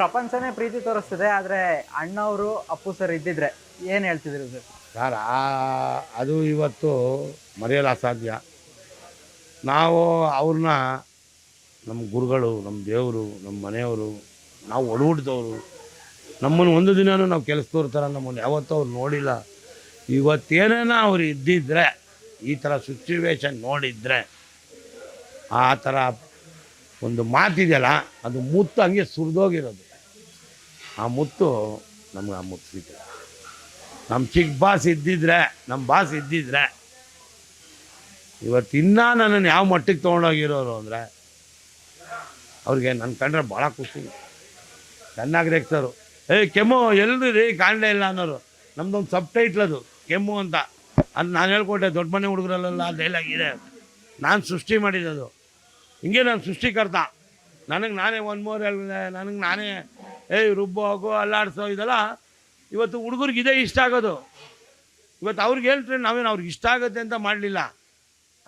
ಪ್ರಪಂಚನೇ ಪ್ರೀತಿ ತೋರಿಸ್ತದೆ, ಆದರೆ ಅಣ್ಣವರು, ಅಪ್ಪು ಸರ್ ಇದ್ದಿದ್ರೆ ಏನು ಹೇಳ್ತಿದ್ರು ಸರ್? ಸರ್ ಅದು ಇವತ್ತು ಮರೆಯಲು ಅಸಾಧ್ಯ. ನಾವು ಅವ್ರನ್ನ ನಮ್ಮ ಗುರುಗಳು, ನಮ್ಮ ದೇವರು, ನಮ್ಮ ಮನೆಯವರು, ನಾವು ಒಡಹುಟ್ಟಿದವರು ನಮ್ಮನ್ನು ಒಂದು ದಿನವೂ ನಾವು ಕೆಲಸದವ್ರ ಥರ ನಮ್ಮನ್ನು ಯಾವತ್ತೂ ಅವ್ರು ನೋಡಿಲ್ಲ. ಇವತ್ತೇನೇನ ಅವ್ರು ಇದ್ದಿದ್ರೆ, ಈ ಥರ ಸಿಚುವೇಶನ್ ನೋಡಿದರೆ, ಆ ಥರ ಒಂದು ಮಾತಿದೆಯಲ್ಲ, ಅದು ಮುತ್ತು ಹಂಗೆ ಸುರಿದೋಗಿರೋದು. ಆ ಮುತ್ತು ನಮ್ಗೆ ಆ ಮುತ್ತು ಸಿಕ್ಕಿದೆ ನಮ್ಮ ಚಿಕ್ಕ ಬಾಸ್ ಇದ್ದಿದ್ರೆ ನಮ್ಮ ಬಾಸ್ ಇದ್ದಿದ್ರೆ, ಇವತ್ತು ಇನ್ನೂ ನನ್ನನ್ನು ಯಾವ ಮಟ್ಟಿಗೆ ತೊಗೊಂಡೋಗಿರೋರು ಅಂದರೆ, ಅವ್ರಿಗೆ ನನ್ನ ಕಂಡ್ರೆ ಭಾಳ ಖುಷಿ. ಚೆನ್ನಾಗಿ ರೇಗ್ಸೋರು. ಏಯ್ ಕೆಮ್ಮು ಎಲ್ಲರೂ ರೀ ಕಾಣಲೇ ಇಲ್ಲ ಅನ್ನೋರು. ನಮ್ದೊಂದು ಸಬ್ ಟೈಟ್ಲ್ ಅದು, ಕೆಮ್ಮು ಅಂತ. ಅದು ನಾನು ಹೇಳ್ಕೊಟ್ಟೆ, ದೊಡ್ಡ ಮನೆ ಹುಡುಗರಲ್ಲೆಲ್ಲ ಡೈಲಾಗ್ ಇದೆ ನಾನು ಸೃಷ್ಟಿ ಮಾಡಿದ್ದದು ಹಿಂಗೆ ನಾನು ಸೃಷ್ಟಿಕರ್ತ. ನನಗೆ ನಾನೇ ಒನ್ ಮೋರ್ ಹೇಳಿದೆ, ನನಗೆ ನಾನೇ ಏಯ್, ರುಬ್ಬು, ಹೋಗು, ಅಲ್ಲಾಡ್ಸೋ, ಇದೆಲ್ಲ ಇವತ್ತು ಹುಡುಗರಿಗೆ ಇದೇ ಇಷ್ಟ ಆಗೋದು. ಇವತ್ತು ಅವ್ರಿಗೆ ಹೇಳ್ತಾರೆ, ನಾವೇನು ಅವ್ರಿಗೆ ಇಷ್ಟ ಆಗುತ್ತೆ ಅಂತ ಮಾಡಲಿಲ್ಲ.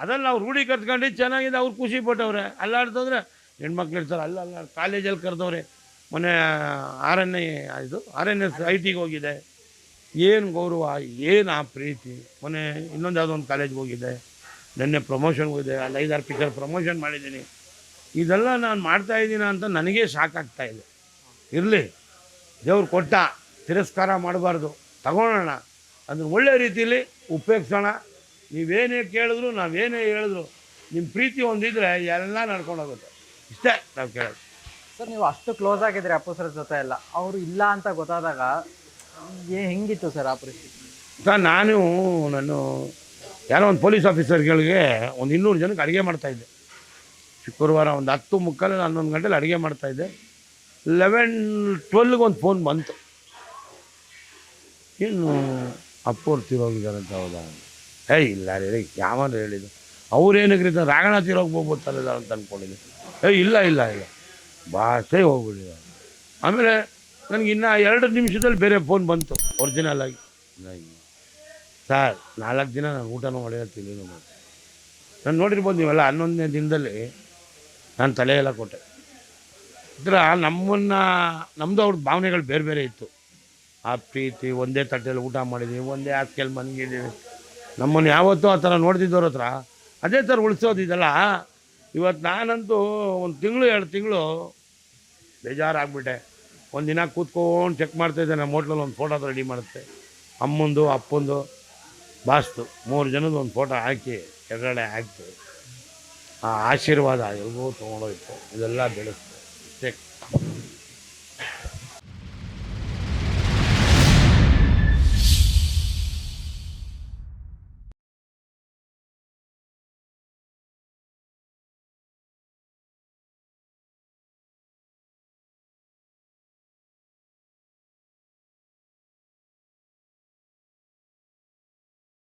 ಅದನ್ನು ನಾವು ರೂಢಿ ಕರ್ತ್ಕೊಂಡು ಚೆನ್ನಾಗಿದೆ, ಅವ್ರು ಖುಷಿ ಪಟ್ಟವ್ರೆ. ಅಲ್ಲಾಡ್ತಂದ್ರೆ ಹೆಣ್ಮಕ್ಳು ಇರ್ತಾರೆ ಅಲ್ಲ ಅಲ್ಲ, ಕಾಲೇಜಲ್ಲಿ ಕರೆದವ್ರೆ. ಮೊನ್ನೆ ಆರ್ ಎನ್ ಐ ಇದು ಆರ್ ಎನ್ ಎಸ್ ಐ ಟಿಗೆ ಹೋಗಿದೆ. ಏನು ಗೌರವ, ಏನು ಆ ಪ್ರೀತಿ. ಮೊನ್ನೆ ಇನ್ನೊಂದು ಯಾವುದೋ ಒಂದು ಕಾಲೇಜ್ಗೆ ಹೋಗಿದ್ದೆ. ನೆನ್ನೆ ಪ್ರಮೋಷನ್ ಹೋಗಿದೆ ಅಲ್ಲಿ, ಐದಾರು ಪಿಕ್ಚರ್ ಪ್ರಮೋಷನ್ ಮಾಡಿದ್ದೀನಿ. ಇದೆಲ್ಲ ನಾನು ಮಾಡ್ತಾ ಇದ್ದೀನಿ ಅಂತ ನನಗೇ ಸಾಕಾಗ್ತಾ ಇದೆ. ಇರಲಿ. ದೇವ್ರು ಕೊಟ್ಟ ತಿರಸ್ಕಾರ ಮಾಡಬಾರ್ದು. ತಗೊಳ್ಳೋಣ. ಅದನ್ನು ಒಳ್ಳೆ ರೀತಿಯಲ್ಲಿ ಉಪಯೋಗಿಸೋಣ ನೀವೇನೇ ಕೇಳಿದ್ರು ನಾವೇನೇ ಹೇಳಿದ್ರು ನಿಮ್ಮ ಪ್ರೀತಿ ಒಂದಿದ್ರೆ ಎಲ್ಲ ನಡ್ಕೊಂಡು ಹೋಗುತ್ತೆ ಇಷ್ಟೇ ನಾವು ಕೇಳೋದು. ಸರ್ ನೀವು ಅಷ್ಟು ಕ್ಲೋಸ್ ಆಗಿದ್ರೆ ಅಪ್ಪು ಸರ್ ಜೊತೆ ಎಲ್ಲ. ಅವರು ಇಲ್ಲ ಅಂತ ಗೊತ್ತಾದಾಗ ಏ ಹೆಂಗಿತ್ತು ಸರ್ ಆ ಪರಿಸ್ಥಿತಿ? ಸರ್ ನಾನು ನಾನು ಯಾರೋ ಒಂದು ಪೊಲೀಸ್ ಆಫೀಸರ್ಗಳಿಗೆ ಒಂದು ಇನ್ನೂರು ಜನಕ್ಕೆ ಅಡುಗೆ ಮಾಡ್ತಾಯಿದ್ದೆ ಶುಕ್ರವಾರ ಒಂದು ಹತ್ತು ಮುಕ್ಕಾಲು ಹನ್ನೊಂದು ಗಂಟೆಲಿ ಅಡುಗೆ ಮಾಡ್ತಾಯಿದ್ದೆ ಲೆವೆನ್, ಟ್ವೆಲ್ಗೆ ಒಂದು ಫೋನ್ ಬಂತು. ಇನ್ನು ಅಪ್ಪವ್ರು ತಿರೋಗಿದ್ದಾರಂತ ಅಂತ ಹೌದಾ? ಏಯ್ ಇಲ್ಲ ರೀ ಯಾವನು ಹೇಳಿದ್ದು? ಅವ್ರೇನಕ್ಕೆ ರೀ, ರಾಗಣ ತೀರೋಗಿ ಹೋಗ್ಬೋದಲ್ಲ ಅಂತ ಅಂದ್ಕೊಂಡಿದ್ದೆ ಏಯ್ ಇಲ್ಲ ಇಲ್ಲ ಇಲ್ಲ. ಭಾಷೆ ಆಮೇಲೆ ನನಗೆ ಇನ್ನು ಎರಡು ನಿಮಿಷದಲ್ಲಿ ಬೇರೆ ಫೋನ್ ಬಂತು ಒರಿಜಿನಲ್ ಆಗಿ. ಸರ್, ನಾಲ್ಕು ದಿನ ನಾನು ಊಟನೂ ಮಾಡಿರ್ತೀನಿ ತಿಂಡಿನೂ ನಾನು ನೋಡಿರ್ಬೋದು ನೀವೆಲ್ಲ ಹನ್ನೊಂದನೇ ದಿನದಲ್ಲಿ ನಾನು ತಲೆ ಎಲ್ಲ ಕೊಟ್ಟೆ. ಇದ್ರ ನಮ್ಮನ್ನು ನಮ್ಮದು ಅವ್ರ ಭಾವನೆಗಳು ಬೇರೆ ಬೇರೆ ಇತ್ತು. ಆ ಪ್ರೀತಿ, ಒಂದೇ ತಟ್ಟೆಯಲ್ಲಿ ಊಟ ಮಾಡಿದ್ದೀವಿ ಒಂದೇ ಹಾಸ್ಗೆಲ್ಲಿ ಮನಗಿದ್ದೀವಿ ನಮ್ಮನ್ನು ಯಾವತ್ತೂ ಆ ಥರ ನೋಡ್ತಿದ್ದವ್ರ ಹತ್ರ ಅದೇ ಥರ ಉಳಿಸೋದಿದ್ದಲ್ಲ ಇವತ್ತು ನಾನಂತೂ ಒಂದು ತಿಂಗಳು, ಎರಡು ತಿಂಗಳು ಬೇಜಾರಾಗ್ಬಿಟ್ಟೆ. ಒಂದು ದಿನ ಕೂತ್ಕೊಂಡು ಚೆಕ್ ಮಾಡ್ತಾಯಿದ್ದೆ ನಮ್ಮ ಹೋಟ್ಲಲ್ಲಿ ಒಂದು ಫೋಟೋ ರೆಡಿ ಮಾಡುತ್ತೆ. ಅಮ್ಮಂದು, ಅಪ್ಪಂದು, ಬಾಸ್ತು, ಮೂರು ಜನದ ಒಂದು ಫೋಟೋ ಹಾಕಿ ಎರಡೆ ಹಾಕಿ ಆ ಆಶೀರ್ವಾದ ಎಲ್ಗೋ ತೊಗೊಂಡೋಯ್ತು. ಇದೆಲ್ಲ ಬೆಳೆಸ್ತು. 这